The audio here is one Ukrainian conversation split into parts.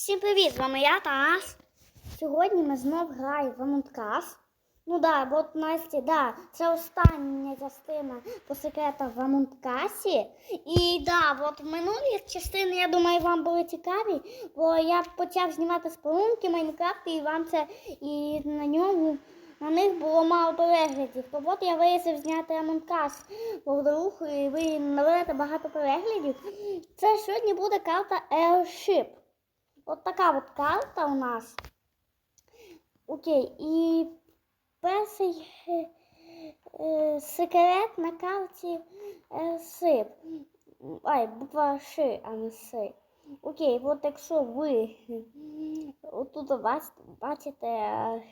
Всім привіт! З вами я Тарас. Сьогодні ми знов граємо в Us. Ну да, от Насті, да, це остання частина по секретах в Us. І да, от минулі частини, я думаю, вам були цікаві, бо я почав знімати спорунки Майнкрафт, і вам це і на ньому. На них було мало переглядів. То от я вирішив зняти Us вдруг, і ви наберете багато переглядів. Це сьогодні буде карта Airship. От така от карта у нас. Окей, і перший е, е, секрет на карті е, сип. Ай, буква Ш, а не С. Окей, от якщо ви отут бачите е,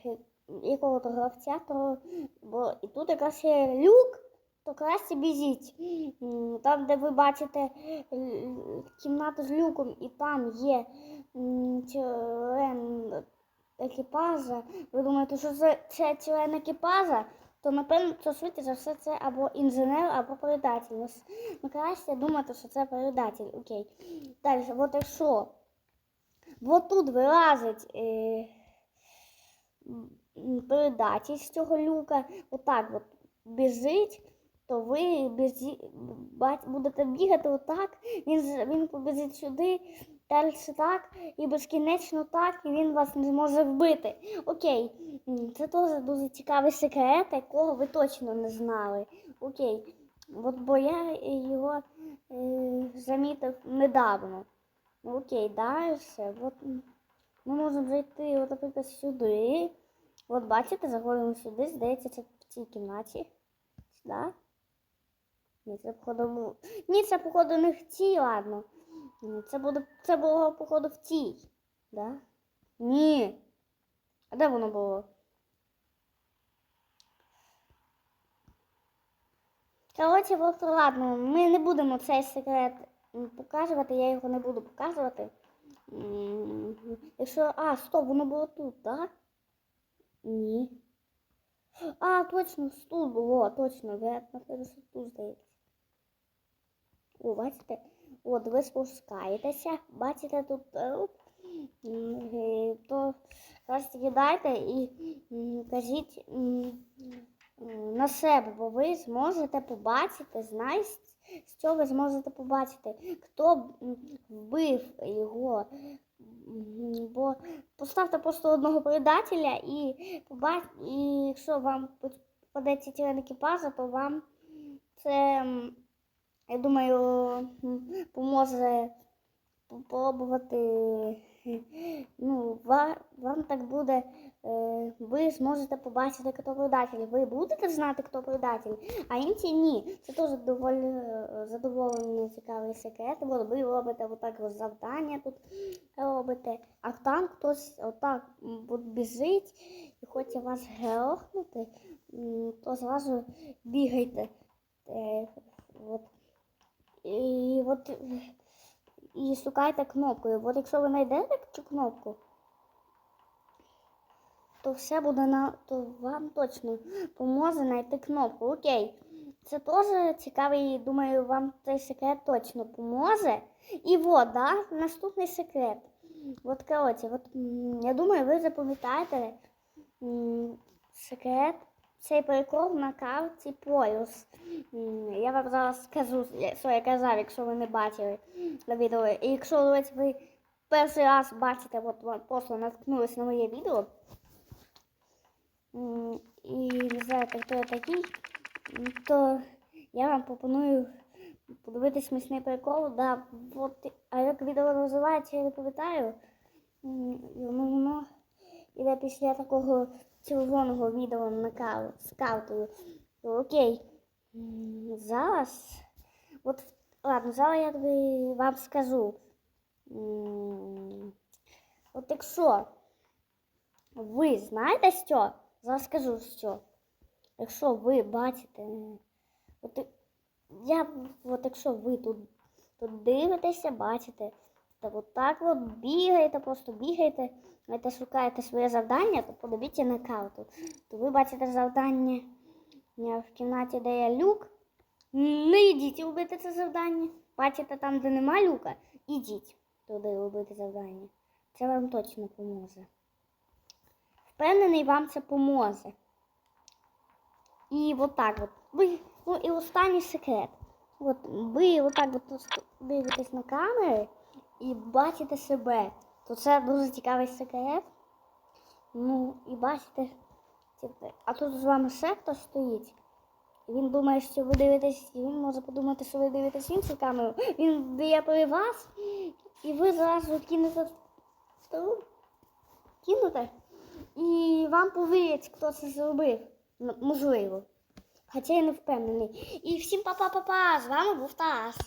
якого-то гравця, то бо і тут якраз є люк, то краще біжіть. Там, де ви бачите е, кімнату з люком, і там є член екіпажа, ви думаєте, що це, це член екіпажа, то напевно, то швидше за все це або інженер, або передатель. Ну, краще думати, що це передатель. Окей. Далі, от якщо от тут вилазить е, передатель з цього люка, отак от біжить, то ви бать- будете бігати отак, він, він побіжить сюди, далі так, і безкінечно так, і він вас не зможе вбити. Окей, це теж дуже цікавий секрет, якого ви точно не знали. Окей. От бо я його е, замітив недавно. Окей, далі. От ми можемо зайти, от, наприклад, сюди. От бачите, заходимо сюди, здається, це в цій кімнаті. Сюди. Ні, це походу. Ні, це походу не в цій, ладно. Це буде. Це було, походу, в цій. Да? Ні. А де воно було? Коротше, от ладно, ми не будемо цей секрет показувати, я його не буду показувати. Якщо. А, стоп, воно було тут, так? Ні. А, точно, тут було, точно, що тут здається. О, бачите? От ви спускаєтеся, бачите тут е, е, то раз кидайте і кажіть на себе, бо ви зможете побачити, знаєте, що ви зможете побачити, хто вбив його. Бо поставте просто одного предателя і побач... і якщо вам попадеться член екіпажа, то вам це, я думаю, поможе попробувати. Ну, ва- вам так буде, е, ви зможете побачити, хто предатель. Ви будете знати, хто предатель, а інші ні. Це теж доволі е, задоволено цікавий секрет. От ви робите отак завдання тут робите, а там хтось отак от біжить і хоче вас грохнути, то зразу бігайте. Е, от. І от і шукайте кнопкою. От якщо ви знайдете цю кнопку, то все буде на то вам точно поможе знайти кнопку. Окей. Це теж цікавий, думаю, вам цей секрет точно поможе. І от, да, наступний секрет. От, коротше, от, я думаю, ви запам'ятаєте секрет. Цей прикол на карті полюс. Я вам зараз скажу, що я казав, якщо ви не бачили на відео. І якщо ви перший раз бачите, от просто наткнулись на моє відео. І не знаєте, хто я такий, то я вам пропоную подивитись смішний прикол. Да, от, а як відео називається, я не пам'ятаю. Воно воно іде після такого червоного відео на. То Окей. Зараз. От ладно, зараз я тобі вам скажу. От якщо ви знаєте що? Зараз скажу що. Якщо ви бачите. От, я, от якщо ви тут, тут дивитеся, бачите, та от так от бігаєте, просто бігаєте, знаєте, шукаєте своє завдання, то подивіться на карту. То ви бачите завдання в кімнаті, де є люк. Не йдіть робити це завдання. Бачите, там, де нема люка, ідіть туди робити завдання. Це вам точно поможе. Впевнений, вам це поможе. І отак от. Ви, ну і останній секрет. От ви отак от дивитесь на камери і бачите себе. То це дуже цікавий секрет. Ну, і бачите, типу, а тут з вами ще хтось стоїть. Він думає, що ви дивитесь, і він може подумати, що ви дивитесь іншу камеру. Він врятує вас, і ви зразу кинете ту- кинете. І вам повірять, хто це зробив. Можливо. Хоча я не впевнений. І всім па-па-па-па! З вами був Тарас.